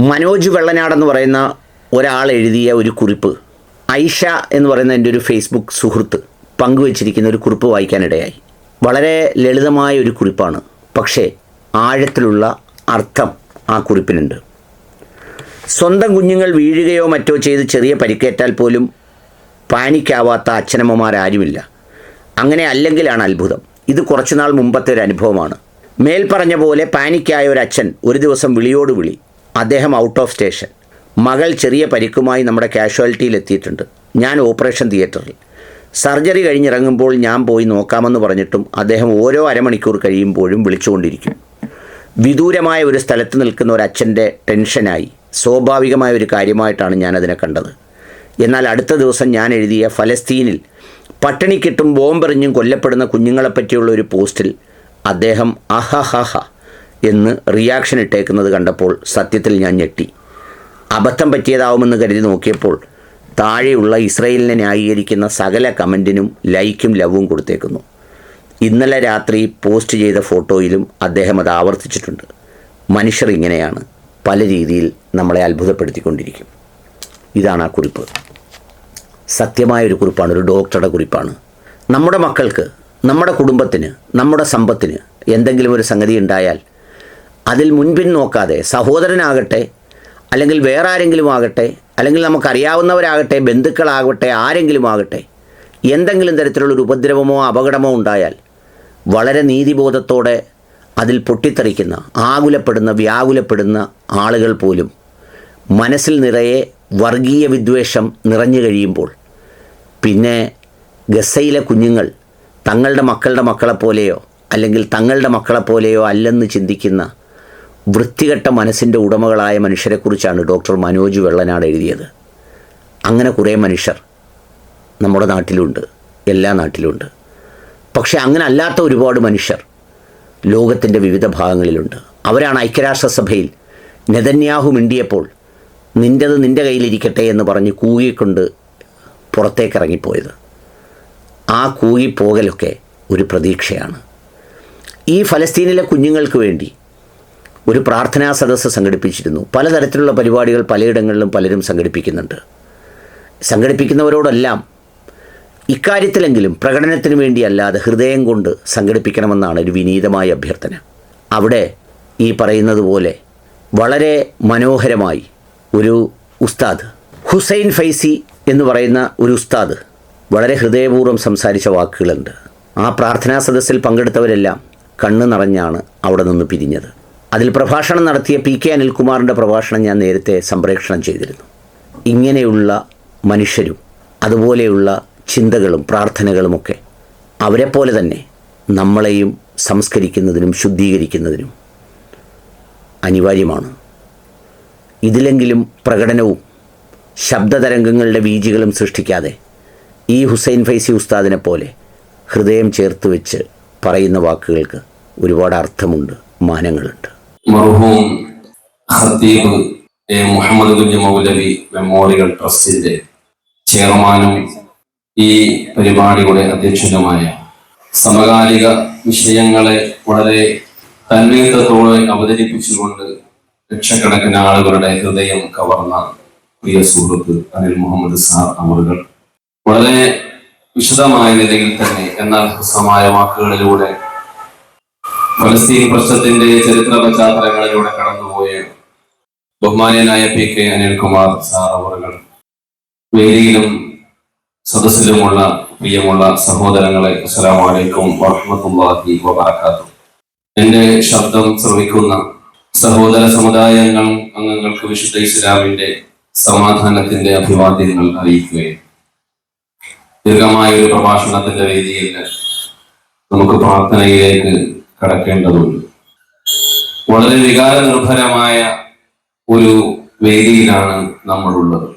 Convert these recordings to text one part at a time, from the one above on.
മനോജ് വെള്ളനാടെന്ന് പറയുന്ന ഒരാൾ എഴുതിയ ഒരു കുറിപ്പ് ഐഷ എന്ന് പറയുന്ന എന്റെ ഒരു ഫേസ്ബുക്ക് സുഹൃത്ത് പങ്കുവച്ചിരിക്കുന്ന ഒരു കുറിപ്പ് വായിക്കാനിടയായി. വളരെ ലളിതമായ ഒരു കുറിപ്പാണ് പക്ഷേ ആഴത്തിലുള്ള അർത്ഥം ആ കുറിപ്പിനുണ്ട്. സ്വന്തം കുഞ്ഞുങ്ങൾ വീഴുകയോ മറ്റോ ചെയ്ത് ചെറിയ പരിക്കേറ്റാൽ പോലും പാനിക്കാവാത്ത അച്ഛനമ്മമാരാരുമില്ല. അങ്ങനെ അല്ലെങ്കിലാണ് അത്ഭുതം. ഇത് കുറച്ചുനാൾ മുമ്പത്തെ ഒരു അനുഭവമാണ്. മേൽപ്പറഞ്ഞ പോലെ പാനിക്കായ ഒരു അച്ഛൻ ഒരു ദിവസം വിളിയോട് വിളി അദ്ദേഹം ഔട്ട് ഓഫ് സ്റ്റേഷൻ മകൾ ചെറിയ പരിക്കുമായി നമ്മുടെ കാഷ്വാലിറ്റിയിൽ എത്തിയിട്ടുണ്ട് ഞാൻ ഓപ്പറേഷൻ തിയേറ്ററിൽ സർജറി കഴിഞ്ഞിറങ്ങുമ്പോൾ ഞാൻ പോയി നോക്കാമെന്ന് പറഞ്ഞിട്ടും അദ്ദേഹം ഓരോ അരമണിക്കൂർ കഴിയുമ്പോഴും വിളിച്ചുകൊണ്ടിരിക്കും. വിദൂരമായ ഒരു സ്ഥലത്ത് നിൽക്കുന്ന ഒരു അച്ഛന്റെ ടെൻഷനായി. സ്വാഭാവികമായ ഒരു കാര്യമായിട്ടാണ് ഞാനതിനെ കണ്ടത്. എന്നാൽ അടുത്ത ദിവസം ഞാൻ എഴുതിയ ഫലസ്തീനിൽ പട്ടിണിക്കിട്ടും ബോംബെറിഞ്ഞും കൊല്ലപ്പെടുന്ന കുഞ്ഞുങ്ങളെപ്പറ്റിയുള്ള ഒരു പോസ്റ്റിൽ അദ്ദേഹം അഹഹഹ എന്ന് റിയാക്ഷൻ ഇട്ടേക്കുന്നത് കണ്ടപ്പോൾ സത്യത്തിൽ ഞാൻ ഞെട്ടി. അബദ്ധം പറ്റിയതാവുമെന്ന് കരുതി നോക്കിയപ്പോൾ താഴെയുള്ള ഇസ്രയേലിനെ ന്യായീകരിക്കുന്ന സകല കമന്റിനും ലൈക്കും ലവും കൊടുത്തേക്കുന്നു. ഇന്നലെ രാത്രി പോസ്റ്റ് ചെയ്ത ഫോട്ടോയിലും അദ്ദേഹം അത് ആവർത്തിച്ചിട്ടുണ്ട്. മനുഷ്യർ ഇങ്ങനെയാണ് പല രീതിയിൽ നമ്മളെ അത്ഭുതപ്പെടുത്തിക്കൊണ്ടിരിക്കും. ഇതാണ് ആ കുറിപ്പ്. സത്യമായ ഒരു കുറിപ്പാണ് ഒരു ഡോക്ടറുടെ കുറിപ്പാണ്. നമ്മുടെ മക്കൾക്ക് നമ്മുടെ കുടുംബത്തിന് നമ്മുടെ സമ്പത്തിന് എന്തെങ്കിലും ഒരു സംഗതി ഉണ്ടായാൽ അതിൽ മുൻപിൻ നോക്കാതെ സഹോദരനാകട്ടെ അല്ലെങ്കിൽ വേറെ ആരെങ്കിലും ആകട്ടെ അല്ലെങ്കിൽ നമുക്കറിയാവുന്നവരാകട്ടെ ബന്ധുക്കളാകട്ടെ ആരെങ്കിലും ആകട്ടെ എന്തെങ്കിലും തരത്തിലുള്ള ഒരു ഉപദ്രവമോ അപകടമോ ഉണ്ടായാൽ വളരെ നീതിബോധത്തോടെ അതിൽ പൊട്ടിത്തെറിക്കുന്ന ആകുലപ്പെടുന്ന വ്യാകുലപ്പെടുന്ന ആളുകൾ പോലും മനസ്സിൽ നിറയെ വർഗീയ വിദ്വേഷം നിറഞ്ഞു കഴിയുമ്പോൾ പിന്നെ ഗസയിലെ കുഞ്ഞുങ്ങൾ തങ്ങളുടെ മക്കളുടെ മക്കളെപ്പോലെയോ അല്ലെങ്കിൽ തങ്ങളുടെ മക്കളെപ്പോലെയോ അല്ലെന്ന് ചിന്തിക്കുന്ന വൃത്തികെട്ട മനസ്സിന്റെ ഉടമകളായ മനുഷ്യരെക്കുറിച്ചാണ് ഡോക്ടർ മനോജ് വെള്ളനാട് എഴുതിയത്. അങ്ങനെ കുറേ മനുഷ്യർ നമ്മുടെ നാട്ടിലുണ്ട് എല്ലാ നാട്ടിലുണ്ട്. പക്ഷേ അങ്ങനെ അല്ലാത്ത ഒരുപാട് മനുഷ്യർ ലോകത്തിന്റെ വിവിധ ഭാഗങ്ങളിലുണ്ട്. അവരാണ് ഐക്യരാഷ്ട്രസഭയിൽ നെതന്യാഹു മിണ്ടിയപ്പോൾ നിന്റെത് നിന്റെ കയ്യിലിരിക്കട്ടെ എന്ന് പറഞ്ഞ് കൂകിക്കൊണ്ട് പുറത്തേക്ക് ഇറങ്ങിപ്പോയത് ആ കൂകിപ്പോകലൊക്കെ ഒരു പ്രതീക്ഷയാണ്. ഈ ഫലസ്തീനിലെ കുഞ്ഞുങ്ങൾക്ക് വേണ്ടി ഒരു പ്രാർത്ഥനാ സദസ്സ് സംഘടിപ്പിച്ചിരുന്നു. പലതരത്തിലുള്ള പരിപാടികൾ പലയിടങ്ങളിലും പലരും സംഘടിപ്പിക്കുന്നുണ്ട്. സംഘടിപ്പിക്കുന്നവരോടെല്ലാം ഇക്കാര്യത്തിലെങ്കിലും പ്രകടനത്തിന് വേണ്ടിയല്ലാതെ ഹൃദയം കൊണ്ട് സംഘടിപ്പിക്കണമെന്നാണ് ഒരു വിനീതമായ അഭ്യർത്ഥന. അവിടെ ഈ പറയുന്നത് പോലെ വളരെ മനോഹരമായി ഒരു ഉസ്താദ് ഹുസൈൻ ഫൈസി എന്ന് പറയുന്ന ഒരു ഉസ്താദ് വളരെ ഹൃദയപൂർവം സംസാരിച്ച വാക്കുകളുണ്ട്. ആ പ്രാർത്ഥനാ സദസ്സിൽ പങ്കെടുത്തവരെല്ലാം കണ്ണു നിറഞ്ഞാണ് അവിടെ നിന്ന് പിരിഞ്ഞത്. അതിൽ പ്രഭാഷണം നടത്തിയ പി കെ അനിൽകുമാറിന്റെ പ്രഭാഷണം ഞാൻ നേരത്തെ സംപ്രേക്ഷണം ചെയ്തിരുന്നു. ഇങ്ങനെയുള്ള മനുഷ്യരും അതുപോലെയുള്ള ചിന്തകളും പ്രാർത്ഥനകളുമൊക്കെ അവരെപ്പോലെ തന്നെ നമ്മളെയും സംസ്കരിക്കുന്നതിനും ശുദ്ധീകരിക്കുന്നതിനും അനിവാര്യമാണ്. ഇതിലെങ്കിലും പ്രകടനവും ശബ്ദതരംഗങ്ങളുടെ വീജികളും സൃഷ്ടിക്കാതെ ഈ ഹുസൈൻ ഫൈസി ഉസ്താദിനെ പോലെ ഹൃദയം ചേർത്ത് വെച്ച് പറയുന്ന വാക്കുകൾക്ക് ഒരുപാട് അർത്ഥമുണ്ട് മാനങ്ങളുണ്ട്. മർഹൂം ഖത്തീബ് എ മുഹമ്മദ് കുഞ്ഞ് മൗലവി മെമ്മോറിയൽ ട്രസ്റ്റിന്റെ ചെയർമാനും ഈ പരിപാടിയുടെ അധ്യക്ഷനുമായ സമകാലിക വിഷയങ്ങളെ വളരെ തന്മയത്വത്തോടെ അവതരിപ്പിച്ചുകൊണ്ട് ലക്ഷക്കണക്കിന് ആളുകളുടെ ഹൃദയം കവർന്ന പ്രിയ സുഹൃത്ത് അനിൽ മുഹമ്മദ് സാർ അവറുകൾ വളരെ വിശദമായ നിലയിൽ തന്നെ എന്നാൽ ഹ്രസ്വമായ വാക്കുകളിലൂടെ ഫലസ്തീൻ പ്രശ്നത്തിന്റെ ചരിത്ര പശ്ചാത്തലങ്ങളിലൂടെ കടന്നുപോയ ബഹുമാന്യനായ പി കെ അനിൽകുമാർ സാർ അവറുകൾ വേദിയിലും സദസ്സിലുമുള്ള പ്രിയമുള്ള സഹോദരങ്ങളെ അസ്സലാമു അലൈക്കും വബർക്കാത്തു എന്റെ ശബ്ദം ശ്രവിക്കുന്ന സഹോദര സമുദായങ്ങൾ അംഗങ്ങൾക്ക് വിശുദ്ധ ഇസ്ലാമിന്റെ സമാധാനത്തിന്റെ അഭിവാദ്യങ്ങൾ അറിയിക്കുകയും ദീർഘമായ ഒരു പ്രഭാഷണത്തിന്റെ വേദിയിൽ നമുക്ക് പ്രാർത്ഥനയിലേക്ക് കടക്കേണ്ടതുണ്ട്. വളരെ വികാര നിർഭരമായ ഒരു വേദിയിലാണ് നമ്മളുള്ളത്.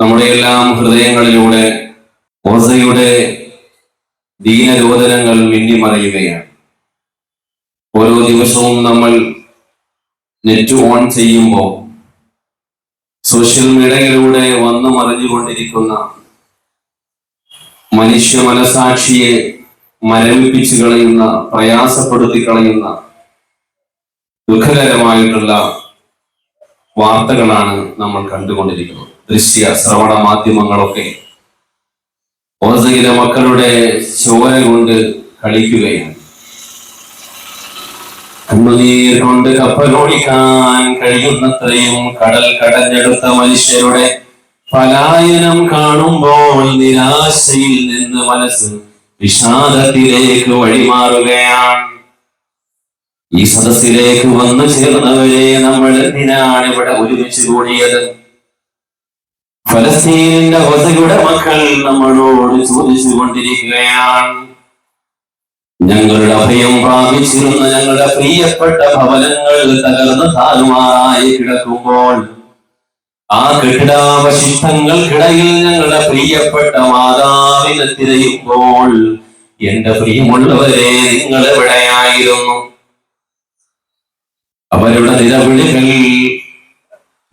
നമ്മുടെ എല്ലാം ഹൃദയങ്ങളിലൂടെ ഓസയുടെ ദീനരോധനങ്ങൾ മിന്നിമറിയുകയാണ്. ഓരോ ദിവസവും നമ്മൾ നെറ്റ് ഓൺ ചെയ്യുമ്പോൾ സോഷ്യൽ മീഡിയയിലൂടെ വന്നു മറിഞ്ഞുകൊണ്ടിരിക്കുന്ന മനുഷ്യ മനസാക്ഷിയെ മരവിപ്പിച്ചു കളയുന്ന പ്രയാസപ്പെടുത്തി കളയുന്ന ദുഃഖകരമായിട്ടുള്ള വാർത്തകളാണ് നമ്മൾ കണ്ടുകൊണ്ടിരിക്കുന്നത്. ദൃശ്യ ശ്രവണ മാധ്യമങ്ങളൊക്കെ ഓസയിലെ മക്കളുടെ ചോര കൊണ്ട് കളിക്കുകയാണ്. കണ്ണുനീർ കൊണ്ട് കപ്പലോടിക്കാൻ കഴിയുന്നത്രയും കടൽ കടഞ്ഞെടുത്ത മനുഷ്യരുടെ പലായനം കാണുമ്പോൾ നിരാശയിൽ നിന്ന് മനസ്സ് വിഷാദത്തിലേക്ക് വഴിമാറുകയാണ്. ഈ സദസ്സിലേക്ക് വന്നു ചേർന്നവരെ നമ്മൾ എന്തിനാണ് ഇവിടെ ഒരുമിച്ച് കൂടിയത്? ഫലസ്തീനിന്റെ വസയുടെ മക്കൾ നമ്മളോട് ചോദിച്ചു കൊണ്ടിരിക്കുകയാണ് ഞങ്ങളുടെ അഭയം പ്രാപിച്ചിരുന്ന ഞങ്ങളുടെ പ്രിയപ്പെട്ട ഭവനങ്ങൾ തകർന്ന് താറുമാറായി കിടക്കുമ്പോൾ ആ കെട്ടിടാവശിഷ്ടങ്ങൾക്കിടയിൽ ഞങ്ങളുടെ പ്രിയപ്പെട്ട മാതാവിനെ തിരയുമ്പോൾ എന്റെ പ്രിയമുള്ളവരെ നിങ്ങൾ എവിടെയായിരുന്നു? അവരുടെ നിലവിളികൾ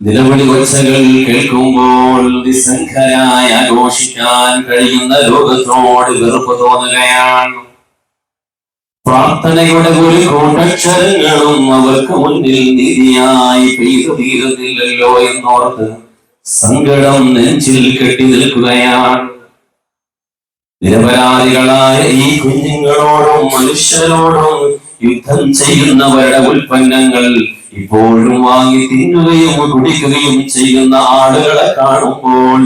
നിലവിളി ഒച്ചകൾ കേൾക്കുമ്പോൾ നിസ്സംഖരായി ആഘോഷിക്കാൻ കഴിയുന്ന ലോകത്തോട് വെറുപ്പ് തോന്നുകയാണ്. പ്രാർത്ഥനയുടെ ഒരു കൂട്ടക്ഷരങ്ങളും അവർക്ക് മുന്നിൽ നിധിയായി പെയ്തു തീരുന്നില്ലല്ലോ എന്നോർത്ത് സങ്കടം നെഞ്ചിൽ കെട്ടി നിൽക്കുകയാണ്. നിരപരാധികളായ ഈ കുഞ്ഞുങ്ങളോടും മനുഷ്യരോടും യുദ്ധം ചെയ്യുന്നവരുടെ ഉൽപ്പന്നങ്ങൾ ഇപ്പോഴും വാങ്ങി തിന്നുകയും കുടിക്കുകയും ചെയ്യുന്ന ആളുകളെ കാണുമ്പോൾ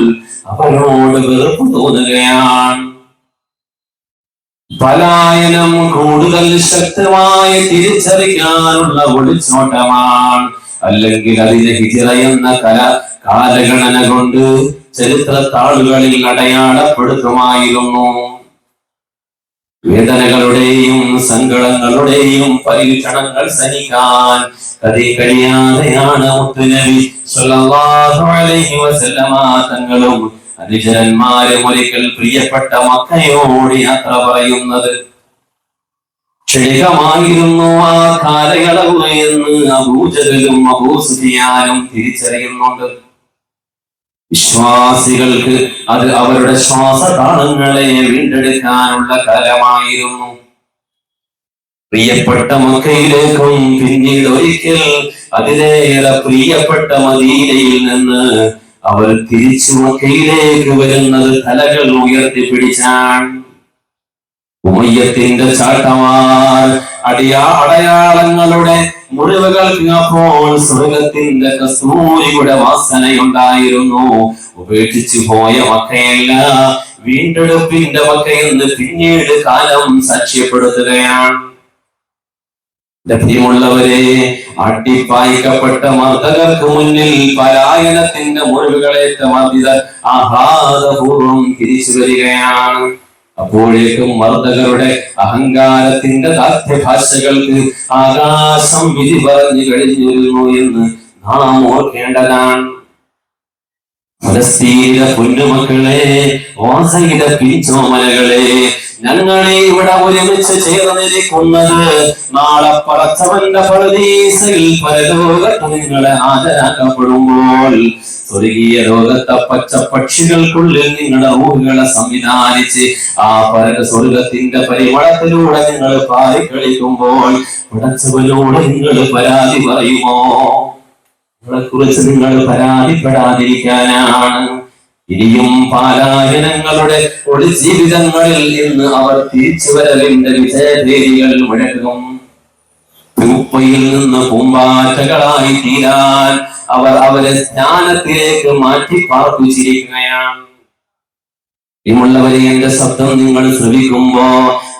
അവരോട് വെറുപ്പ് തോന്നുകയാണ്. പലായനം കൂടുതൽ ശക്തമായി തിരിച്ചറിയാനുള്ള ഒളിച്ചോട്ടമാണ്. അല്ലെങ്കിൽ അതിന് ഹിജിറ എന്ന കല കാലഗണന കൊണ്ട് ചരിത്ര താളുകളിൽ അടയാളപ്പെടുത്തുമായിരുന്നു. വേദനകളുടെയും സങ്കടങ്ങളുടെയും പരീക്ഷണങ്ങൾ സഹിക്കാൻ കതി കഴിയാതെയാണ് മുത്തുനബി തങ്ങളും അനുചരന്മാരും ഒരിക്കൽ പ്രിയപ്പെട്ട മക്കയോട് യാത്ര പറയുന്നത്. ക്ഷണികമായിരുന്നു ആ കാലയളവ് എന്ന് അബൂജലും അബൂസുഫിയാനും തിരിച്ചറിയുന്നുണ്ട്. വിശ്വാസികൾക്ക് അത് അവരുടെ ശ്വാസതാളങ്ങളെ വീണ്ടെടുക്കാനുള്ള കാലമായിരുന്നു. പ്രിയപ്പെട്ട മക്കയിലേക്കും പിന്നീട് ഒരിക്കൽ അതിലേറെ പ്രിയപ്പെട്ട മദീനയിൽ നിന്ന് അവർ തിരിച്ചു മക്കയിലേക്ക് വരുന്നത് തലകൾ ഉയർത്തിപ്പിടിച്ചാണ് ഉമയ്യത്തിന്റെ ചാട്ടമാർ അടിയാ അടയാളങ്ങളുടെ മുറിവുകൾക്ക് അപ്പോൾ സ്വർഗത്തിന്റെ കസ്തൂരിയുടെ വാസനയുണ്ടായിരുന്നു. ഉപേക്ഷിച്ചു പോയ മക്കയല്ല വീണ്ടെടുപ്പിന്റെ മക്കയെന്ന് പിന്നീട് കാലം സാക്ഷ്യപ്പെടുത്തുകയാണ്. ലഭ്യമുള്ളവരെ അട്ടിപ്പായിക്കപ്പെട്ട മർദ്ദകർക്ക് മുന്നിൽ പലായനത്തിന്റെ മുറിവുകളേറ്റ മർദ്ദിതർ ആഹ്ലാദപൂർവം തിരിച്ചു വരികയാണ്. അപ്പോഴേക്കും മർദ്ദകരുടെ അഹങ്കാരത്തിന്റെ ദാർഢ്യഭാഷകൾക്ക് ആകാശം വിധി പറഞ്ഞു കഴിഞ്ഞിരുന്നു എന്ന് നാം ഓർക്കേണ്ടതാണ്. ഫലസ്തീന പൊന്നുമക്കളെ ഓസയില പിഞ്ചോമനകളെ ഞങ്ങളെ ഇവിടെ ഒരുമിച്ച് ചേർന്നിരിക്കുന്നത് നാളെ പറച്ചവന്റെ പരദീസയിൽ പരലോകത്ത് നിങ്ങളെ ഹാജരാക്കപ്പെടുമ്പോൾ സ്വർഗീയ ലോകത്തെ പച്ച പക്ഷികൾക്കുള്ളിൽ നിങ്ങളുടെ ഊഹുകളെ സംവിധാനിച്ച് ആ പരക സ്വർഗത്തിന്റെ പരിമളത്തിലൂടെ നിങ്ങൾ പാറി കളിക്കുമ്പോൾ പടച്ചവനോട് നിങ്ങൾ പരാതി പറയുമോ? കുറിച്ച് നിങ്ങൾ പരാതിപ്പെടാതിരിക്കാനാണ് ഇനിയും പാലായനങ്ങളുടെ ഒരു ജീവിതങ്ങളിൽ നിന്ന് അവർ തിരിച്ചു വരലിന്റെ വിജയഭേരികൾ മുഴക്കും ഉപ്പയിൽ നിന്ന് പൂമ്പാറ്റകളായി തീരാൻ അവർ അവരെ ജ്ഞാനത്തിലേക്ക് മാറ്റി പാർപ്പിച്ചിരിക്കുകയാണ്. ഇമുള്ളവരെ എന്റെ ശബ്ദം നിങ്ങൾ ശ്രവിക്കുമ്പോ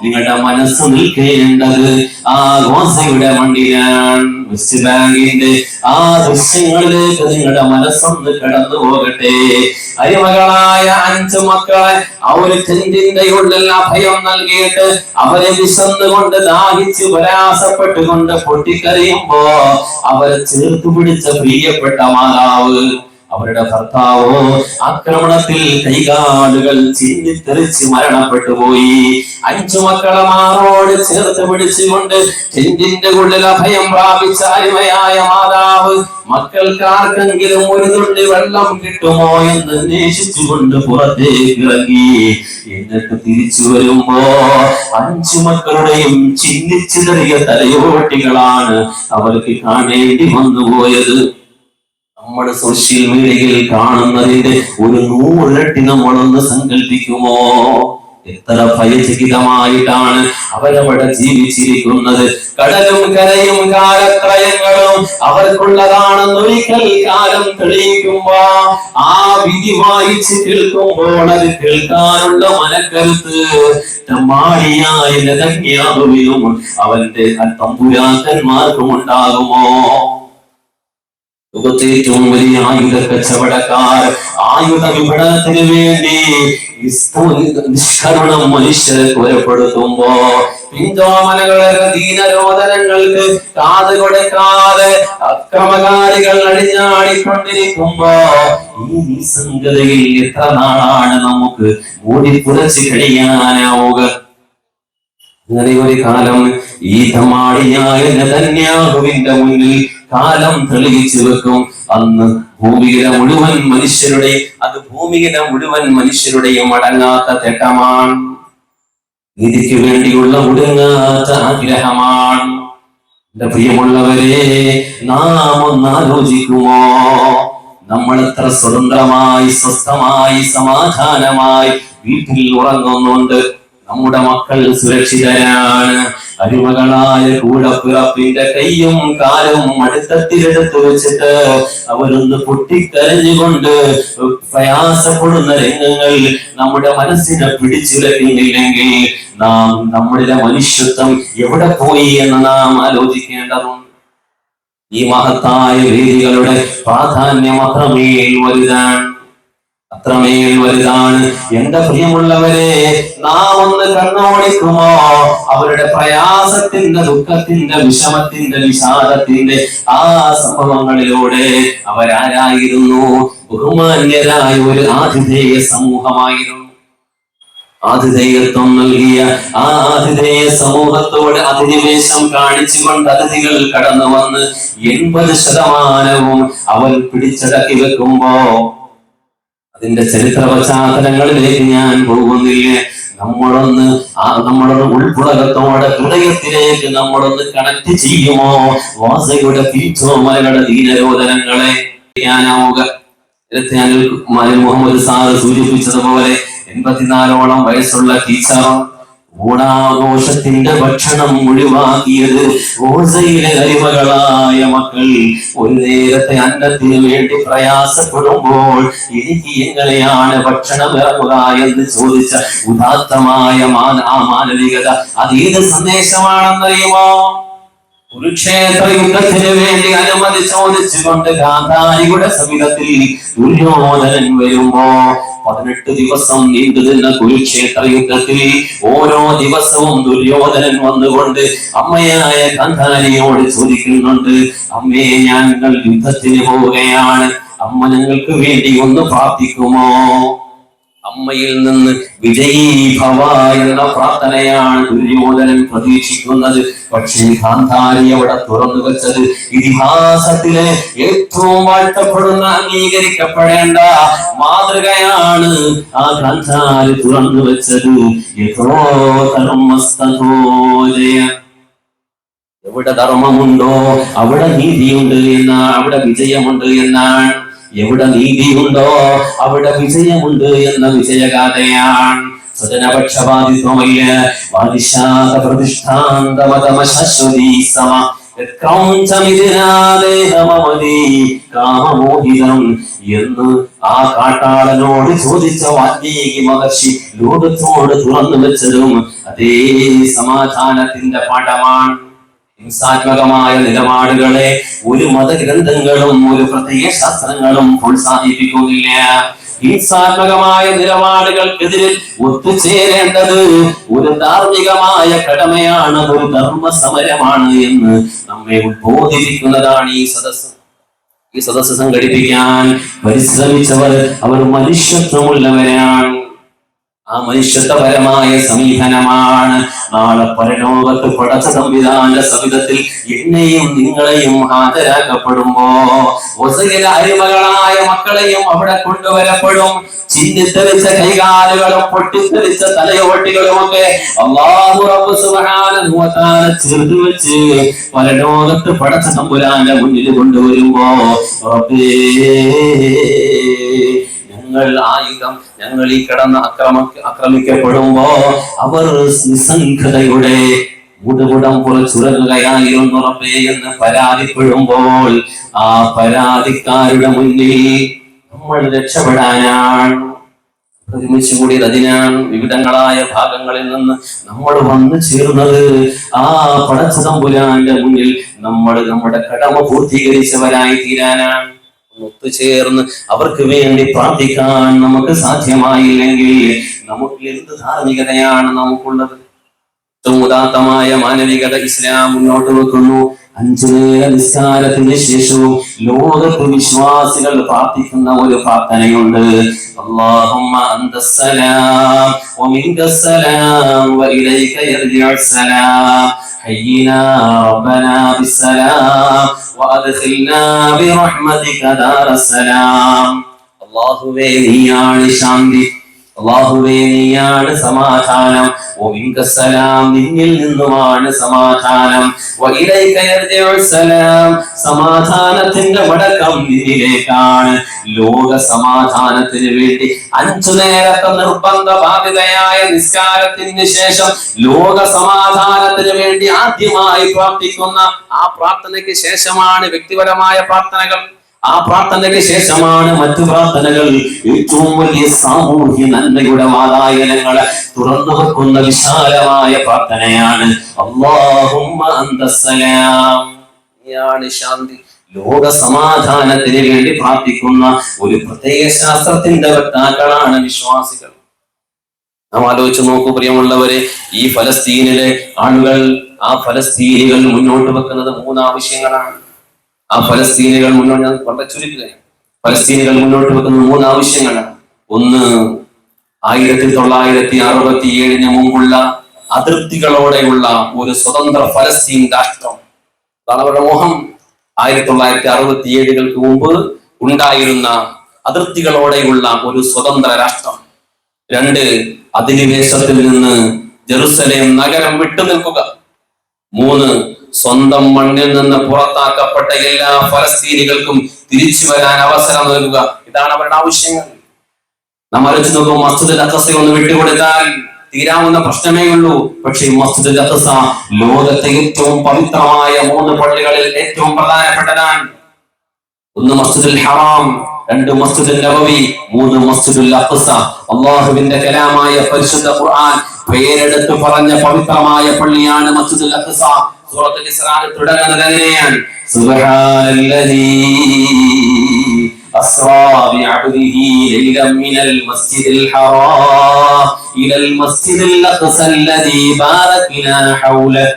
നിങ്ങളുടെ മനസ്സ് നിൽക്കേണ്ടത് ആ ഗോസയുടെ മണ്ണിലാണ്. വെസ്റ്റ് ബാങ്കിന്റെ ആ ദൃശ്യങ്ങളിലേക്ക് നിങ്ങളുടെ മനസ്സൊന്ന് കടന്നു പോകട്ടെ അരിമകളായ അഞ്ച് മക്കളെ ടെന്റിന്റെ ഉള്ളിൽ അഭയം നൽകിയിട്ട് അവരെ വിശന്നുകൊണ്ട് ദാഹിച്ച് പ്രയാസപ്പെട്ടുകൊണ്ട് പൊട്ടിക്കറിയുമ്പോ അവരെ ചേർത്ത് പിടിച്ച പ്രിയപ്പെട്ട മാതാവ് അവരുടെ ഭർത്താവോ ആക്രമണത്തിൽ കൈകാലുകൾ ചിന്നിത്തെറിച്ച് മരണപ്പെട്ടു പോയി. അഞ്ചു മക്കളെ മാറോട് ചേർത്ത് പിടിച്ചുകൊണ്ട് ടെന്റിന്റെ ഉള്ളിൽ അഭയം പ്രാപിച്ച അരുമയായ മാതാവ് മക്കൾക്ക് ആർക്കെങ്കിലും ഒരു തുള്ളി വെള്ളം കിട്ടുമോ എന്ന് അന്വേഷിച്ചുകൊണ്ട് പുറത്തേക്ക് ഇറങ്ങി. എന്നിട്ട് തിരിച്ചു വരുമ്പോ അഞ്ചു മക്കളുടെയും ചിന്നിച്ചിതറിയ തലയോട്ടികളാണ് അവർക്ക് കാണേണ്ടി വന്നുപോയത്. നമ്മൾ സോഷ്യൽ മീഡിയയിൽ കാണുന്നതിന്റെ ഒരു നൂറിരട്ടി നമ്മളൊന്ന് സങ്കല്പിക്കുമോ എത്ര ഭയചകിതമായിട്ടാണ് അവരവിടെ ജീവിച്ചിരിക്കുന്നത്? കടലും കരയും കാലത്രയങ്ങളും അവർക്കുള്ളതാണെന്നൊരിക്കൽ കാലം തെളിയിക്കുമ്പോ ആ വിധി വായിച്ച് കേൾക്കുമ്പോൾ അത് കേൾക്കാനുള്ള മനക്കരുത്ത് അവന്റെ തമ്പുരാക്കന്മാർക്കും ഉണ്ടാകുമോ? ലോകത്തെ ഏറ്റവും വലിയ ആയുധ കച്ചവടക്കാർ ആയുധ വിപണനത്തിന് വേണ്ടി നിഷ്കരണം മനുഷ്യരെ കൊലപ്പെടുത്തുമ്പോ ദീനരോധനങ്ങൾക്ക് കാത് കൊടുക്കാതെ അക്രമകാരികൾ അടിഞ്ഞാടിക്കൊണ്ടിരിക്കുമ്പോ ഈ നിസ്സംഗതയിൽ എത്ര നാളാണ് നമുക്ക് ഓടി പുറച്ച് കഴിയാനാവുക? അങ്ങനെ ഒരു കാലം ഈ തമാടിയായ നെതന്യാഹുവിന്റെ മുന്നിൽ കാലം തെളിയിച്ചു വെക്കും. അന്ന് ഭൂമിയിലെ മുഴുവൻ മനുഷ്യരുടെ അത് ഭൂമിയിലെ മുഴുവൻ മനുഷ്യരുടെയും അടങ്ങാത്ത തെട്ടമാണ്. നീതിക്ക് വേണ്ടിയുള്ള ഒടുങ്ങാത്ത ആഗ്രഹമാണ്. എന്റെ പ്രിയമുള്ളവരെ നാം ഒന്ന് ആലോചിക്കുമോ? നമ്മൾ എത്ര സ്വതന്ത്രമായി സ്വസ്ഥമായി സമാധാനമായി വീട്ടിൽ ഉറങ്ങുന്നുണ്ട്. നമ്മുടെ മക്കൾ സുരക്ഷിതരാണ്. അരുമകളായ കൂടപ്പിറപ്പിന്റെ കൈയും കാലും അടുത്തത്തിലെടുത്ത് വെച്ചിട്ട് അവരൊന്ന് പൊട്ടിക്കരഞ്ഞുകൊണ്ട് പ്രയാസപ്പെടുന്ന രംഗങ്ങൾ നമ്മുടെ മനസ്സിനെ പിടിച്ചുലക്കുന്നില്ലെങ്കിൽ നാം നമ്മുടെ മനുഷ്യത്വം എവിടെ പോയി എന്ന് നാം ആലോചിക്കേണ്ടതുണ്ട്. ഈ മഹത്തായ വേദികളുടെ പ്രാധാന്യം അത്രമേൽ വലുതാണ്. അത്രമേൽ വലുതാണ്. എന്റെ പ്രിയമുള്ളവരെ നാം ഒന്ന് കണ്ണോടിക്കുമോ? അവരുടെ പ്രയാസത്തിന്റെ ദുഃഖത്തിന്റെ വിഷമത്തിന്റെ വിഷാദത്തിന്റെ ആ സംഭവങ്ങളിലൂടെ അവരാരായിരുന്നു? ബഹുമാന്യരായ ഒരു ആതിഥേയ സമൂഹമായിരുന്നു. ആതിഥേയത്വം നൽകിയ ആ ആതിഥേയ സമൂഹത്തോട് അധിനിവേശം കാണിച്ചുകൊണ്ട് അതിഥികൾ കടന്നു വന്ന് എൺപത് ശതമാനവും അവൻ പിടിച്ചടക്കി വെക്കുമ്പോ അതിന്റെ ചരിത്ര പശ്ചാത്തലങ്ങളിലേക്ക് ഞാൻ പോകുന്നില്ല? നമ്മളൊന്ന് ആ നമ്മളൊന്ന് ഉൾപുളകത്തോടെ ഹൃദയത്തിലേക്ക് നമ്മളൊന്ന് കണക്ട് ചെയ്യുമോ? വാസയുടെ തിരിച്ചോമലയുടെ ദീനരോധനങ്ങളെ ഞാനാവുക. മുഹമ്മദ് സാറ് സൂചിപ്പിച്ചതുപോലെ എൺപത്തിനാലോളം വയസ്സുള്ള ടീച്ചർ ഓണാഘോഷത്തിന്റെ ഭക്ഷണം ഒഴിവാക്കിയത് ഓസയിലെ അരിമകളായ മക്കൾ. ഒരു നേരത്തെ അന്നത്തിന് വേണ്ടി പ്രയാസപ്പെടുമ്പോൾ എനിക്ക് എങ്ങനെയാണ് ഭക്ഷണം ഇറങ്ങുക എന്ന് ചോദിച്ച ഉദാത്തമായ മാനവികത അതീത സന്ദേശമാണെന്നറിയുമോ? കുരുക്ഷേത്ര യുദ്ധത്തിന് വേണ്ടി അനുമതി ചോദിച്ചുകൊണ്ട് ഗാന്ധാരിയുടെ സമീപത്തിൽ ദുര്യോധനൻ വരുമ്പോ പതിനെട്ട് ദിവസം നീണ്ടു നിന്ന കുരുക്ഷേത്ര യുദ്ധത്തിൽ ഓരോ ദിവസവും ദുര്യോധനൻ വന്നുകൊണ്ട് അമ്മയായ കന്ധാനിയോട് ചോദിക്കുന്നുണ്ട് അമ്മയെ ഞങ്ങൾ യുദ്ധത്തിന് പോവുകയാണ്. അമ്മ ഞങ്ങൾക്ക് വേണ്ടി ഒന്ന് പ്രാർത്ഥിക്കുമോ? അമ്മയിൽ നിന്ന് വിജയീ ഭവ എന്ന പ്രാർത്ഥനയാണ് ദുര്യോധനൻ പ്രതീക്ഷിക്കുന്നത്. പക്ഷേ ഗാന്ധാരി അവിടെ തുറന്നു വെച്ചത് ഇതിഹാസത്തിലെ ഏറ്റവും വാഴ്ത്തപ്പെടുന്ന അംഗീകരിക്കപ്പെടേണ്ട മാതൃകയാണ് ആ ഗാന്ധാരി തുറന്നു വെച്ചത്. യഥോ എവിടെ ധർമ്മമുണ്ടോ അവിടെ നീതിയുണ്ട് എന്നാണ് അവിടെ വിജയമുണ്ട് എന്നാണ് എവിടെ നീതിയുണ്ടോ അവിടെ വിജയമുണ്ട് എന്ന വിജയഗാഥയാണ് സ്വജനപക്ഷപാതിത്വമല്ല കാമമോഹിതം എന്ന് ആ കാട്ടാളനോട് ചോദിച്ച വാൽമീകി മഹർഷി ലോകത്തോട് തുറന്നു വെച്ചതും അതേ സമാധാനത്തിന്റെ പാഠമാണ്. ഹിംസാത്മകമായ നിലപാടുകളെ ഒരു മതഗ്രന്ഥങ്ങളും ഒരു പ്രത്യേക ശാസ്ത്രങ്ങളും പ്രോത്സാഹിപ്പിക്കുന്നില്ല. ഹിംസാത്മകമായ നിലപാടുകൾക്കെതിരെ ഒത്തുചേരേണ്ടത് ഒരു ധാർമ്മികമായ കടമയാണ് ഒരു ധർമ്മ സമരമാണ് എന്ന് നമ്മെ ഉദ്ബോധിപ്പിക്കുന്നതാണ് ഈ സദസ്സ്. ഈ സദസ്സ് സംഘടിപ്പിക്കാൻ പരിശ്രമിച്ചവർ അവർ മനുഷ്യത്വമുള്ളവരാണ്. ആ മനുഷ്യത്വപരമായ സമീപനമാണ്. നാളെ പരലോകത്ത് പടച്ച സംവിധാന സവിധത്തിൽ എന്നെയും നിങ്ങളെയും ഹാജരാക്കപ്പെടുമ്പോ ഒസകിലെ അരിമകളായ മക്കളെയും അവിടെ കൊണ്ടുവരപ്പെടും. ചിന്നിത്തെറിച്ച കൈകാലുകളും പൊട്ടിത്തെറിച്ച തലയോട്ടികളും ഒക്കെ അള്ളാഹു റബ്ബ് സുബ്ഹാനഹു വ തആല ചേർത്ത് വെച്ച് പരലോകത്ത് പടച്ച തമ്പുരാന്റെ മുന്നിൽ കൊണ്ടുവരുമ്പോ റബ്ബേ ഞങ്ങൾ ആയുധം ഞങ്ങൾ ഈ കിടന്ന് അക്രമ ആക്രമിക്കപ്പെടുമ്പോ അവർ നിസ്സംഗതയുടെ മുടുകുടം പുറച്ചുരകയായിരുന്നു റബ്ബേ എന്ന് പരാതിപ്പെടുമ്പോൾ ആ പരാതിക്കാരുടെ മുന്നിൽ നമ്മൾ രക്ഷപ്പെടാനാണ്. ഒരുമിച്ച് കൂടിയത് അതിനാണ് വിവിധങ്ങളായ ഭാഗങ്ങളിൽ നിന്ന് നമ്മൾ വന്നു ചേർന്നത് ആ പടച്ചതമ്പുരാന്റെ മുന്നിൽ നമ്മൾ നമ്മുടെ കടമ പൂർത്തീകരിച്ചവരായി തീരാനാണ്. ഒത്തുചേർന്ന് അവർക്ക് വേണ്ടി പ്രാർത്ഥിക്കാൻ നമുക്ക് സാധ്യമായില്ലെങ്കിൽ നമുക്ക് എന്ത് ധാർമ്മികതയാണ് നമുക്കുള്ളത്? ഏറ്റവും ഉദാത്തമായ മാനവികത ഇസ്ലാം മുന്നോട്ട് വെക്കുന്നു. അഞ്ചു നേര നിസ്കാരത്തിന് ശേഷവും ലോകത്ത് വിശ്വാസികൾ പ്രാർത്ഥിക്കുന്ന ഒരു പ്രാർത്ഥനയുണ്ട് اللهم أنت السلام ومنك السلام وإليك يرجع السلام حينا ربنا بالسلام وأدخلنا برحمتك دار السلام അള്ളാഹുവേ നീയാണ് ശാന്തി അള്ളാഹുവേ നീയാണ് സമാധാനം സലാം നിന്നിൽ നിന്നുമാണ് സമാധാനം. സലാം. സമാധാനത്തിന്റെ വടക്കം നിന്നിലേക്കാണ്. ലോക സമാധാനത്തിന് വേണ്ടി അഞ്ചു നേരത്തെ നിർബന്ധ ബാധിതയായ നിസ്കാരത്തിന് ശേഷം ലോക സമാധാനത്തിന് വേണ്ടി ആദ്യമായി പ്രാർത്ഥിക്കുന്ന ആ പ്രാർത്ഥനയ്ക്ക് ശേഷമാണ് വ്യക്തിപരമായ പ്രാർത്ഥനകൾ. ആ പ്രാർത്ഥനയ്ക്ക് ശേഷമാണ് മറ്റു പ്രാർത്ഥനകൾ ഏറ്റവും വലിയ സാമൂഹ്യ നന്മയുടെ വാതായനങ്ങളെ തുറന്നു വെക്കുന്ന വിശാലമായ പ്രാർത്ഥനയാണ്. ശാന്തി ലോക സമാധാനത്തിന് വേണ്ടി പ്രാർത്ഥിക്കുന്ന ഒരു പ്രത്യേക ശാസ്ത്രത്തിന്റെ വക്താക്കളാണ് വിശ്വാസികൾ. നാം ആലോചിച്ച് നോക്കൂ പ്രിയമുള്ളവരെ ഈ ഫലസ്തീനിലെ ആളുകൾ ആ ഫലസ്തീനികൾ മുന്നോട്ട് വെക്കുന്നത് മൂന്ന് ആവശ്യങ്ങളാണ് ആ ഫലസ്തീനികൾ മുന്നോട്ട് ഞാൻ വളരെ ചുരുക്കുകയാണ് ഫലസ്തീനികൾ മുന്നോട്ട് വെക്കുന്ന മൂന്ന് ആവശ്യങ്ങളാണ്. ഒന്ന് ആയിരത്തി തൊള്ളായിരത്തി അറുപത്തി ഏഴിന് മുമ്പുള്ള അതിർത്തികളോടെയുള്ള ഒരു സ്വതന്ത്ര ഫലസ്തീൻ രാഷ്ട്രം. അതാണ് മോഹം ആയിരത്തി തൊള്ളായിരത്തി അറുപത്തി ഏഴുകൾക്ക് മുമ്പ് ഉണ്ടായിരുന്ന അതിർത്തികളോടെയുള്ള ഒരു സ്വതന്ത്ര രാഷ്ട്രം. രണ്ട് അധിനിവേശത്തിൽ നിന്ന് ജെറുസലേം നഗരം വിട്ടു നിൽക്കുക മൂന്ന് സ്വന്തം മണ്ണിൽ നിന്ന് പുറത്താക്കപ്പെട്ട എല്ലാ ഫലസ്തീനികൾക്കും തിരിച്ചു വരാൻ അവസരം നൽകുക. ഇതാണ് അവരുടെ ആവശ്യങ്ങൾ. നാം ആലോചിച്ച് നോക്കും മസ്ജിദ് അക്കസ ഒന്ന് വിട്ടുകൊടുത്താൽ തീരാവുന്ന പ്രശ്നമേ ഉള്ളൂ. പക്ഷേ മസ്ജിദ് അക്കസ ലോകത്തെ ഏറ്റവും പവിത്രമായ മൂന്ന് പള്ളികളിൽ ഏറ്റവും പ്രധാനപ്പെട്ടതാണ്. ഒന്ന് മസ്ജിദുൽ ഹറാം രണ്ട് മസ്ജിദുൽ നബവി മൂന്ന് മസ്ജിദുൽ അഖ്സ. അള്ളാഹുവിന്റെ കലാമായ പരിശുദ്ധ ഖുർആൻ പേരെടുത്ത് പറഞ്ഞ പവിത്രമായ പള്ളിയാണ് മസ്ജിദുൽ അഖ്സ. സൂറത്തുൽ ഇസ്രായിൽ തുടങ്ങുന്നത് എങ്ങനെയാണ് സുബ്ഹാനല്ലദീ أسرى بعبده ليلا من المسجد الحرام إلى المسجد الأقصى الذي باركنا حوله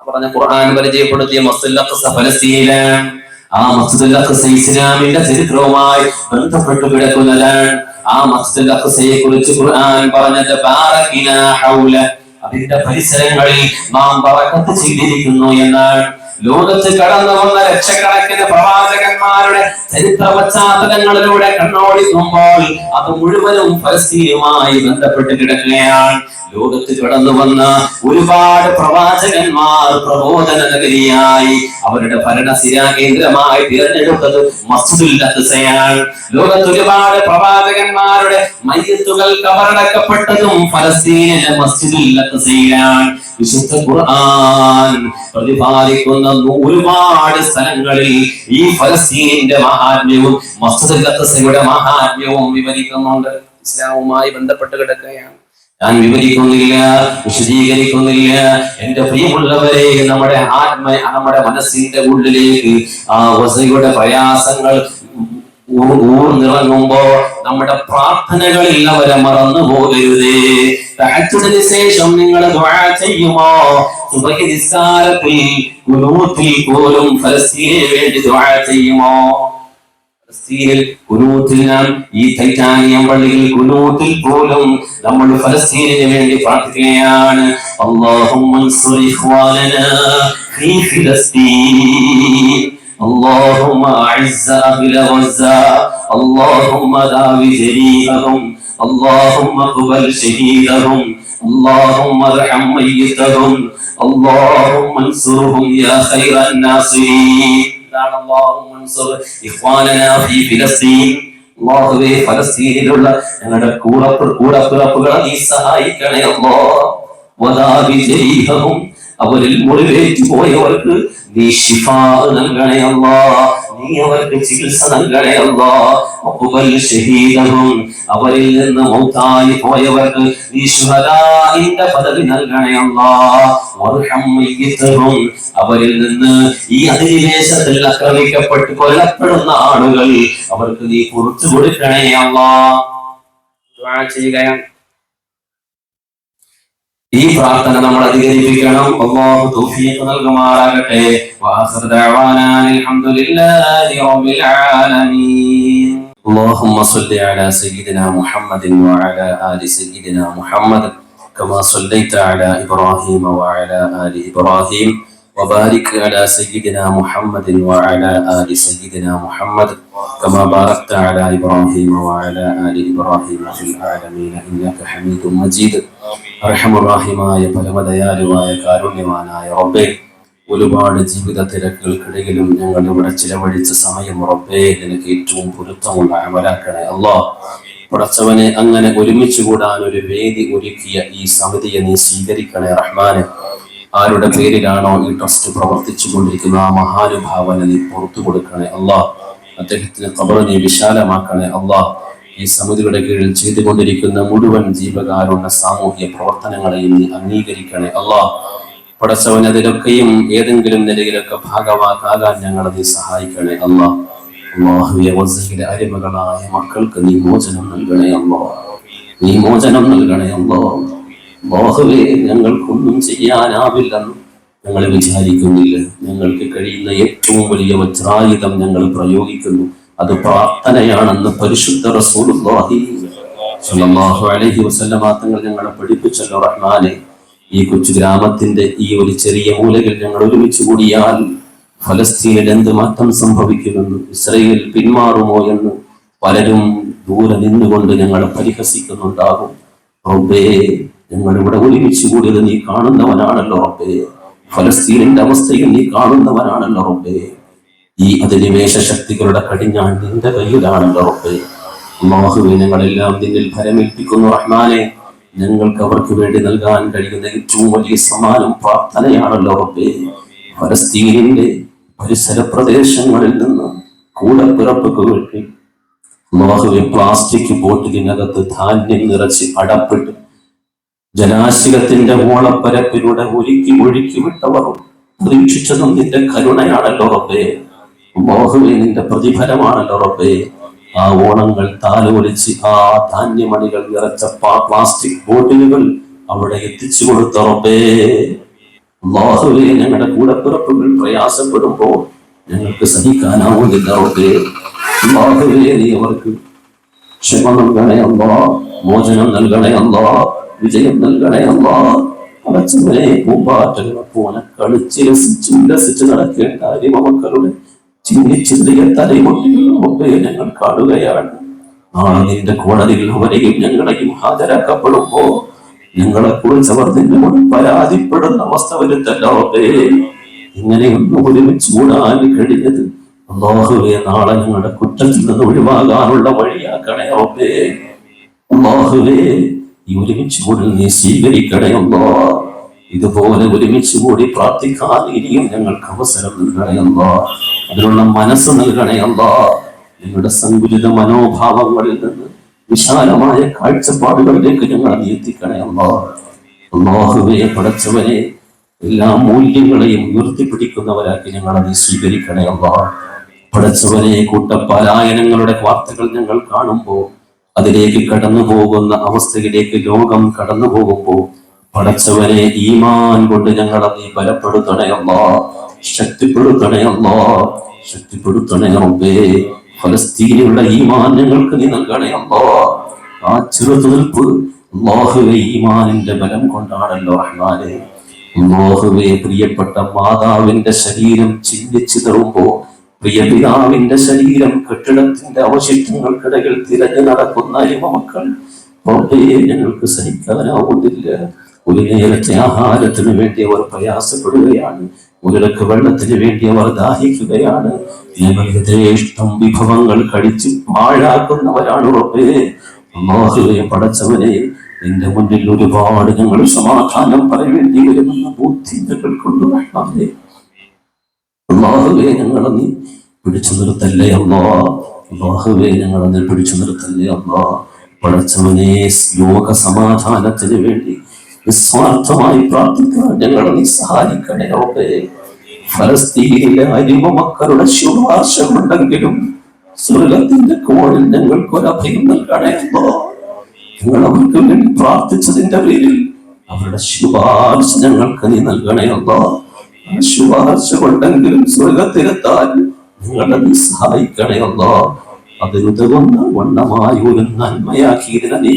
പറഞ്ഞ ഖുർആൻ പരിചയപ്പെടുത്തിയ മസ്ജിദുൽ അഖ്സ ഫലസ്തീനിലാണ് ആ മസ്ജിദുൽ അഖ്സ ഇസ്ലാമിന്റെ ചരിത്രവുമായി ബന്ധപ്പെട്ട് കിടക്കുന്നതാണ് ആ മസ്ജിദുൽ അഖ്സയെ കുറിച്ച് ഖുർആൻ പറഞ്ഞത് ബാറകിന ഹൗല അതിന്റെ പരിസരങ്ങളിൽ നാം പറക്കത്ത് ചെയ്തിരിക്കുന്നു എന്നാൽ ലോകത്ത് കടന്നു വന്ന ലക്ഷക്കണക്കിന് പ്രവാചകന്മാരുടെ ചരിത്ര പശ്ചാത്തലങ്ങളിലൂടെ കണ്ണോടിക്കുമ്പോൾ അത് മുഴുവനും ഫലസ്തീനുമായി ബന്ധപ്പെട്ട് കിടക്കുകയാണ്. ലോകത്ത് കടന്നു വന്ന ഒരുപാട് പ്രവാചകന്മാർ പ്രബോധന നഗരിയായി അവരുടെ ഭരണസിരാ കേന്ദ്രമായി തിരഞ്ഞെടുത്തത് മസ്ജിദുൽ അഖ്സയാണ് ലോകത്ത് ഒരുപാട് പ്രവാചകന്മാരുടെ മയ്യത്തുകൾ കബറടക്കപ്പെട്ടതും ഫലസ്തീനിലെ മസ്ജിദുൽ അഖ്സയിലാണ് വിശുദ്ധ ഖുർആൻ പ്രതിപാദിക്കുന്ന ഒരുപാട് സ്ഥലങ്ങളിൽ ഈ ഫലസ്തീനിന്റെ മഹാത്മ്യവും മസ്ജിദുൽ അഖ്സയുടെ മഹാത്മ്യവും വിവരിക്കുന്നുണ്ട്. ഇസ്ലാമുമായി ബന്ധപ്പെട്ട് കിടക്കുകയാണ്. ഞാൻ വിവരിക്കുന്നില്ല വിശദീകരിക്കുന്നില്ല. എന്റെ പ്രിയമുള്ളവരെ നമ്മുടെ ആത്മ നമ്മുടെ മനസ്സിന്റെ ഉള്ളിലേക്ക് ആ വസയുടെ പ്രയാസങ്ങൾ ഊർന്നിറങ്ങുമ്പോ നമ്മുടെ പ്രാർത്ഥനകളിൽ അവരെ മറന്നു പോകരുതേ തഹജ്ജുദിന് ശേഷം നിങ്ങൾ ചെയ്യുമോ? സുബഹി നിസ്കാരത്തിൽ പോലും ഫലസ്തീനെ വേണ്ടി ചെയ്യുമോ? ഫലസ്തീനിൽ കുനൂത്തിൽ നാം ഈ ടൈറ്റാനിയം പള്ളിയിൽ കുനൂത്തിൽ പോലും നമ്മൾ ഫലസ്തീനിന് വേണ്ടി പ്രാർത്ഥിക്കുകയാണ് اللهم انصر إخواننا في فلسطين اللهم أعز أهل غزة اللهم داوي جريحهم اللهم اقبل شهيدهم اللهم ارحم ميتهم اللهم انصرهم يا خير الناصرين അവരിൽ മുറിവേറ്റ് പോയവർക്ക് നീ ശിഫാ നൽകണേ അല്ലാ. നീ അവർക്ക് ചികിത്സ നൽകണേ ഷഹീദഹും അവരിൽ നിന്ന് മൗത്തായി പോയവർക്ക് നീ ശുഹദാഇന്റെ പദവി നൽകണേ മയ്യിത്തഹും അവരിൽ നിന്ന് ഈ അധിനിവേശത്തിൽ ആക്രമിക്കപ്പെട്ട് കൊല്ലപ്പെടുന്ന ആളുകൾ അവർക്ക് നീ കുറിച്ചു കൊടുക്കണേ ചെയ്യുകയാണ്. ഈ പ്രാർത്ഥന നമ്മൾ അധികരിപ്പിക്കണം അല്ലാഹു തൗഫീഖ് നൽകുമാറാകട്ടെ വാഖിർ ദഅവാനാ അൽഹംദുലില്ലാഹി റബ്ബിൽ ആലമീൻ اللهم صل على سيدنا محمد وعلى آل سيدنا محمد كما صليت على إبراهيم وعلى آل إبراهيم وبارك على سيدنا محمد وعلى آل سيدنا محمد كما باركت على إبراهيم وعلى آل إبراهيم في العالمين إنك حميد مجيد അർഹമുറാഹിമായ പരമദയാലുവായ കാരുണ്യവാനായ റബ്ബേ ഒരുപാട് ജീവിത തിരക്കുകൾക്കിടയിലും ഞങ്ങൾ ഇവിടെ ചിലവഴിച്ച സമയം റബ്ബേ നിനക്ക് ഏറ്റവും പൊരുത്തമുള്ള അമലാക്കണേ അല്ലാ പടച്ചവനെ അങ്ങനെ ഒരുമിച്ച് കൂടാൻ ഒരു വേദി ഒരുക്കിയ ഈ സമിതിയെ നീ സ്വീകരിക്കണേ റഹ്മാനെ ആരുടെ പേരിലാണോ ഈ ട്രസ്റ്റ് പ്രവർത്തിച്ചു കൊണ്ടിരിക്കുന്ന ആ മഹാനുഭാവനെ നീ പുറത്തു കൊടുക്കണേ അള്ളാഹ് അദ്ദേഹത്തിന് കബറിനെ വിശാലമാക്കണേ അള്ളാഹ് ഈ സമിതിയുടെ കീഴിൽ ചെയ്തുകൊണ്ടിരിക്കുന്ന മുഴുവൻ ജീവകാരുണ്യ സാമൂഹ്യ പ്രവർത്തനങ്ങളെയും നീ അംഗീകരിക്കണേ അള്ളാഹ് പടച്ചവൻ അതിലൊക്കെയും ഏതെങ്കിലും നിലയിലൊക്കെ ഭാഗമാക്കാകാൻ ഞങ്ങളെ നീ സഹായിക്കണേ അള്ളാഹ് അള്ളാഹുവിയ വസയിലെ അരിമകളായ മക്കൾക്ക് നീ മോചനം നൽകണേ അല്ലോ. നീ മോചനം നൽകണേ അല്ലോ. അള്ളാഹുവെ ഞങ്ങൾക്കൊന്നും ചെയ്യാനാവില്ലെന്ന് ഞങ്ങൾ വിചാരിക്കുന്നില്ല. ഞങ്ങൾക്ക് കഴിയുന്ന ഏറ്റവും വലിയ വജ്രായുധം ഞങ്ങൾ പ്രയോഗിക്കുന്നു. അത് പ്രാർത്ഥനയാണെന്ന് പരിശുദ്ധ റസൂലുള്ളാഹി സ്വല്ലല്ലാഹു അലൈഹി തങ്ങൾ ഞങ്ങളെ പഠിപ്പിച്ചല്ലോ റഹ്മാനെ. ഈ കൊച്ചു ഗ്രാമത്തിന്റെ ഈ ഒരു ചെറിയ മൂലകൾ ഞങ്ങൾ ഒരുമിച്ച് കൂടിയാൽ ഫലസ്തീനിൽ എന്ത് മാറ്റം സംഭവിക്കുമെന്ന് ഇസ്രയേൽ പിന്മാറുമോ എന്ന് പലരും ദൂരെ നിന്നുകൊണ്ട് ഞങ്ങളെ പരിഹസിക്കുന്നുണ്ടാകും. ഞങ്ങൾ ഇവിടെ ഒരുമിച്ച് കൂടിയത് നീ കാണുന്നവനാണല്ലോ റബ്ബേ. ഫലസ്തീനിന്റെ അവസ്ഥയും നീ കാണുന്നവനാണല്ലോ റബ്ബേ. ഈ അധിനിവേശ ശക്തികളുടെ കടിഞ്ഞാൺ നിന്റെ കയ്യിലാണല്ലോ റബ്ബേ. അള്ളാഹുവെ ഞങ്ങളെല്ലാം നിന്നിൽ ഫലമേൽപ്പിക്കുന്നു റഹ്മാനെ. ഞങ്ങൾക്ക് അവർക്ക് വേണ്ടി നൽകാൻ കഴിയുന്ന ഏറ്റവും വലിയ സമാനം പ്രാർത്ഥനയാണല്ലോ റബ്ബേ. ഫലസ്തീനിന്റെ പരിസര പ്രദേശങ്ങളിൽ നിന്ന് കൂടപ്പിറപ്പുകൾ വേണ്ടി അള്ളാഹുവെ പ്ലാസ്റ്റിക് ബോട്ടിലിനകത്ത് ധാന്യം നിറച്ച് അടപ്പെട്ട് ജലാശയത്തിന്റെ ഓളപ്പരപ്പിലൂടെ ഒരുക്കി ഒഴുക്കി വിട്ടവർ പ്രതീക്ഷിച്ചതും നിന്റെ കരുണയാണല്ലോ റബ്ബേ. മോഹുവെ നിന്റെ പ്രതിഫലമാണല്ലോ റബ്ബേ. ആ ഓണങ്ങൾ താലോലിച്ച് ആ ധാന്യമണികൾ നിറച്ച പ്ലാസ്റ്റിക് ബോട്ടിലുകൾ അവിടെ എത്തിച്ചു കൊടുത്ത റബ്ബേ. അള്ളാഹുവെ ഞങ്ങളുടെ കൂടപ്പിറപ്പുകൾ പ്രയാസപ്പെടുമ്പോൾ ഞങ്ങൾക്ക് സഹിക്കാനാവുന്നില്ല റബ്ബേ. അള്ളാഹുവെ നീ അവർക്ക് ക്ഷമ നൽകണേ അല്ലാ മോചനം നൽകണേ അല്ലാ. വിജയം നൽകണേ അമ്മ അടച്ചവനെ പൂമ്പാറ്റകളെ പോലെ കളിച്ച് രസിച്ച് ഉല്ലസിച്ച് നടക്കേണ്ട അരിമക്കളുടെ ചിന്തിച്ചിന്തിയ തലമുട്ടികളൊക്കെ ഞങ്ങൾ കാണുകയാണ്. നാളെ നിന്റെ കോടതിയിൽ അവരെയും ഞങ്ങളെയും ഹാജരാക്കപ്പെടുമ്പോ ഞങ്ങളെ കുറിച്ച് അവർ നിന്നോട് പരാതിപ്പെടുന്ന അവസ്ഥ വരുത്തല്ലോ ഇങ്ങനെയൊന്നും ഒരുമിച്ച് കൂടാൻ കഴിഞ്ഞത്? അള്ളാഹുവെ നാളെ ഞങ്ങളുടെ കുറ്റത്തിൽ നിന്ന് ഒഴിവാകാനുള്ള വഴിയാക്കണേ ഓപ്പേ അള്ളാഹുവേ ഈ ഒരുമിച്ച് കൂടി നീ സ്വീകരിക്കണേ അല്ലാ ഇതുപോലെ ഒരുമിച്ച് കൂടി പ്രാർത്ഥിക്കാൻ ഇനിയും ഞങ്ങൾക്ക് അവസരം നൽകണയല്ലോ. അതിനുള്ള മനസ്സ് നൽകണേ അല്ലാ ഞങ്ങളുടെ സങ്കുലിത മനോഭാവങ്ങളിൽ നിന്ന് വിശാലമായ കാഴ്ചപ്പാടുകളിലേക്ക് ഞങ്ങൾ നീ എത്തിക്കണേ അല്ലാ അള്ളാഹുവെ പടച്ചവനെ എല്ലാ മൂല്യങ്ങളെയും ഉയർത്തിപ്പിടിക്കുന്നവരാക്കി ഞങ്ങൾ നീ സ്വീകരിക്കണയല്ലോ. പടച്ചവനെ കൂട്ടപ്പാലായനങ്ങളുടെ വാർത്തകൾ ഞങ്ങൾ കാണുമ്പോൾ അതിലേക്ക് കടന്നു പോകുന്ന അവസ്ഥയിലേക്ക് ലോകം കടന്നു പോകുമ്പോൾ പടച്ചവനെ ഈമാൻ കൊണ്ട് ഞങ്ങളെ നീ ബലപ്പെടുത്തണയല്ലോ ശക്തിപ്പെടുത്തണയല്ലോ ശക്തിപ്പെടുത്തണേ അല്ലാ. ശക്തിപ്പെടുത്തണേ റബ്ബേ. ഫലസ്തീനിലുള്ള ഈമാൻ ഞങ്ങൾക്ക് നീ നൽകണയല്ലോ ആ ചെറുതുനിൽപ്പ് അള്ളാഹുവെ ഈമാനിന്റെ ബലം കൊണ്ടാണല്ലോ റഹ്മാനെ. അള്ളാഹുവെ പ്രിയപ്പെട്ട മാതാവിന്റെ ശരീരം ചിന്തിച്ചിതറുമ്പോ പ്രിയ പിതാവിന്റെ ശരീരം കെട്ടിടത്തിന്റെ അവശിഷ്ടങ്ങൾക്കിടയിൽ തിരഞ്ഞു നടക്കുന്ന യുവമക്കൾ മക്കൾ റബ്ബേ ഞങ്ങൾക്ക് സഹിക്കാനാവുന്നില്ല. ഒരു നേരത്തെ ആഹാരത്തിന് വേണ്ടി അവർ പ്രയാസപ്പെടുകയാണ്. ഒരിടക്ക് വെള്ളത്തിന് വേണ്ടി അവർ ദാഹിക്കുകയാണ്. യഥേഷ്ടം വിഭവങ്ങൾ കഴിച്ച് പാഴാക്കുന്നവരാണ് ഉറപ്പേ അള്ളാഹുവെ പടച്ചവനെ നിന്റെ മുന്നിൽ ഒരുപാട് ഞങ്ങൾ സമാധാനം പറയേണ്ടി വരുമെന്ന ബുദ്ധി ഞങ്ങൾക്കുണ്ട്. അള്ളാഹുവേ ഞങ്ങളെ നീ പിടിച്ചു നിർത്തല്ലേ അള്ളാ? അള്ളാഹുവേ ഞങ്ങളെ നീ പിടിച്ചു നിർത്തല്ലേ അള്ളാ? പടച്ചവനെ ലോക സമാധാനത്തിന് വേണ്ടി നിസ്വാർത്ഥമായി പ്രാർത്ഥിക്കാൻ ഞങ്ങളെ നീ സഹായിക്കണേ റബ്ബേ. ഫലസ്തീനിലെ അരിമ മക്കളുടെ ശുഭാശമുണ്ടെങ്കിലും സ്വർഗത്തിന്റെ കോണിൽ ഞങ്ങൾക്ക് ഒരു അഭയം നൽകണേ അല്ലോ ഞങ്ങൾ അവർക്ക് വേണ്ടി പ്രാർത്ഥിച്ചതിന്റെ പേരിൽ അവരുടെ ശുപാർശ ഞങ്ങൾക്ക് നീ നൽകണേ അല്ലോ ശുപാർശ കൊണ്ടെങ്കിലും സ്വർഗത്തിലെത്താൻ നിങ്ങളെ നീ സഹായിക്കണേ അല്ലോ. അതിനുതകുന്ന വണ്ണമായ ഒരു നന്മയാക്കി ഇതിനെ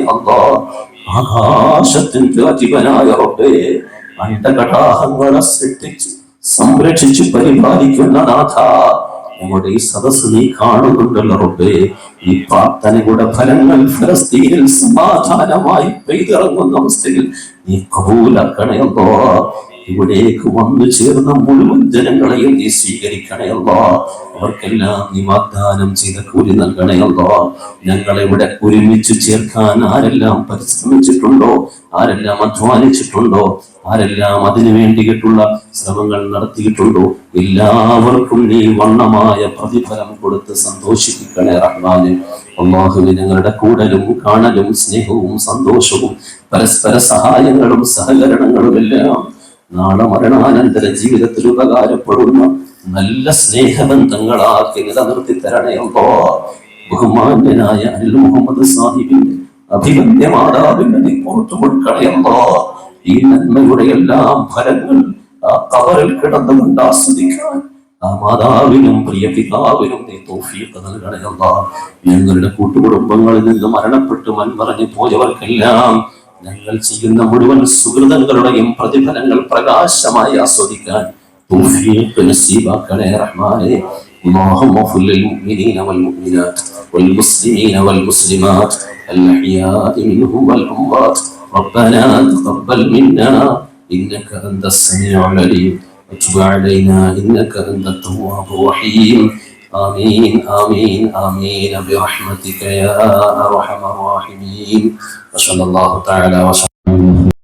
അല്ലോ? ആകാശത്തിന്റെ അധിപനായ റബ്ബേ അണ്ടകടാഹങ്ങളെ സൃഷ്ടിച്ച് സംരക്ഷിച്ച് പരിപാലിക്കുന്ന നാഥ. നമ്മുടെ ഈ സദസ് നീ കാണുന്നുണ്ടല്ലോ റബ്ബേ. ഈ പ്രാർത്ഥനയുടെ ഫലങ്ങൾ ഫലസ്തീനിൽ സമാധാനമായി പെയ്തിറങ്ങുന്ന അവസ്ഥയിൽ നീ കബൂലാക്കണയല്ലോ ഇവിടേക്ക് വന്നു ചേർന്ന മുഴുവൻ ജനങ്ങളെയും നീ സ്വീകരിക്കണയല്ലോ അവർക്കെല്ലാം നീ വാഗ്ദാനം ചെയ്ത കൂലി നൽകണയല്ലോ ഞങ്ങളെ ഇവിടെ ഒരുമിച്ച് ചേർക്കാൻ ആരെല്ലാം പരിശ്രമിച്ചിട്ടുണ്ടോ? ആരെല്ലാം അധ്വാനിച്ചിട്ടുണ്ടോ? ആരെല്ലാം അതിനു വേണ്ടിയിട്ടുള്ള ശ്രമങ്ങൾ നടത്തിയിട്ടുണ്ടോ? എല്ലാവർക്കും നീ വണ്ണമായ പ്രതിഫലം കൊടുത്ത് സന്തോഷിപ്പിക്കണേ റഹ്മാനെ. അള്ളാഹുവെ ഞങ്ങളുടെ കൂടലും കാണലും സ്നേഹവും സന്തോഷവും പരസ്പര സഹായങ്ങളും സഹകരണങ്ങളും എല്ലാം നാളെ മരണാനന്തര ജീവിതത്തിൽ ഉപകാരപ്പെടുന്ന നല്ല സ്നേഹബന്ധങ്ങളാക്കി നിലനിർത്തി തരണേ അല്ലോ ബഹുമാന്യനായ അനിൽ മുഹമ്മദ് സാഹിബിന്റെ അഭിമന്യ മാതാവിന്റെ നീ പുറത്തു കൊടുക്കണയല്ലോ ഈ നന്മയുടെ എല്ലാ ഫലങ്ങൾ ആ കവറിൽ കിടന്നുകൊണ്ട് ആസ്വദിക്കാൻ ആ മാതാവിനും പ്രിയ പിതാവിനും നീ തോഫിയൊക്കെ നൽകണയല്ല ഞങ്ങളുടെ കൂട്ടുകുടുംബങ്ങളിൽ നിന്ന് മരണപ്പെട്ട് മൺമറഞ്ഞു പോയവർക്കെല്ലാം ഞങ്ങൾ ചെയ്യുന്ന മുഴുവൻ സുഹൃതങ്ങളുടെയും പ്രതിഫലങ്ങൾ പ്രകാശമായി ആസ്വദിക്കാൻ തോഫീക്ക് നസീബാക്കണേ റഹ്മാനെ اللهم اغفر للمؤمنين والمؤمنات والمسلمين والمسلمات الأحياء منهم والأموات ربنا تقبل منا إنك أنت السميع العليم وتب علينا إنك أنت التواب الرحيم آمين آمين آمين. برحمتك يا أرحم الراحمين. وصلى الله تعالى وسلم.